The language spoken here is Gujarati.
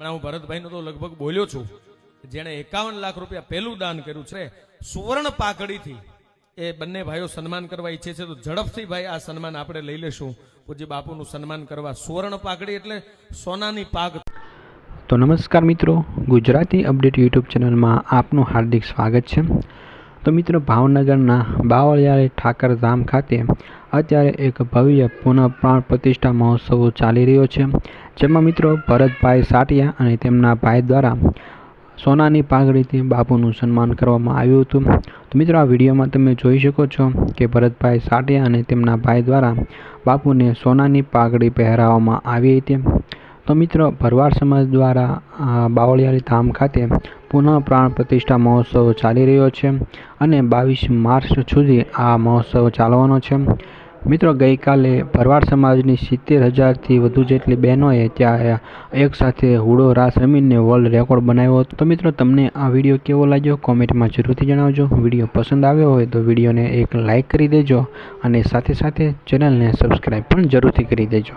હમણાં હું ભરતભાઈનો તો લગભગ બોલ્યો છું જેણે એકાવન લાખ રૂપિયા પહેલું દાન કર્યું છે, સુવર્ણ પાકડીથી એ બંને ભાઈઓ સન્માન કરવા ઈચ્છે છે. તો ઝડપથી ભાઈ આ સન્માન આપણે લઈ લેશું. પૂજ્ય બાપુનું સન્માન કરવા સુવર્ણ પાકડી એટલે સોનાની પાક તો નમસ્કાર મિત્રો, ગુજરાતી અપડેટ યુટ્યુબ ચેનલમાં આપનું હાર્દિક સ્વાગત છે. તો મિત્રો, ભાવનગરના બાવળિયાળી ઠાકર ધામ ખાતે અત્યારે એક ભવ્ય પુનઃ પ્રાણ પ્રતિષ્ઠા મહોત્સવ ચાલી રહ્યો છે. જેમાં મિત્રો ભરતભાઈ સાટિયા અને તેમના ભાઈ દ્વારા સોનાની પાઘડીથી બાપુનું સન્માન કરવામાં આવ્યું હતું. તો મિત્રો આ વિડીયોમાં તમે જોઈ શકો છો કે ભરતભાઈ સાટિયા અને તેમના ભાઈ દ્વારા બાપુને સોનાની પાઘડી પહેરાવવામાં આવી હતી. તો મિત્રો ભરવાડ સમાજ દ્વારા બાવળિયાળી ધામ ખાતે પુનઃ પ્રાણ પ્રતિષ્ઠા મહોત્સવ ચાલી રહ્યો છે અને બાવીસ માર્ચ સુધી આ મહોત્સવ ચાલવાનો છે. મિત્રો, ગઈકાલે ભરવાડ સમાજની સિત્તેર હજારથી વધુ જેટલી બહેનોએ ત્યાં એક સાથે હુડો, રાસ રમીને વર્લ્ડ રેકોર્ડ બનાવ્યો હતો. તો મિત્રો, તમને આ વીડિયો કેવો લાગ્યો? કોમેન્ટમાં જરૂરથી જણાવજો. વીડિયો પસંદ આવ્યો હોય તો વિડીયોને એક લાઇક કરી દેજો અને સાથે સાથે ચેનલને સબસ્ક્રાઈબ પણ જરૂરથી કરી દેજો.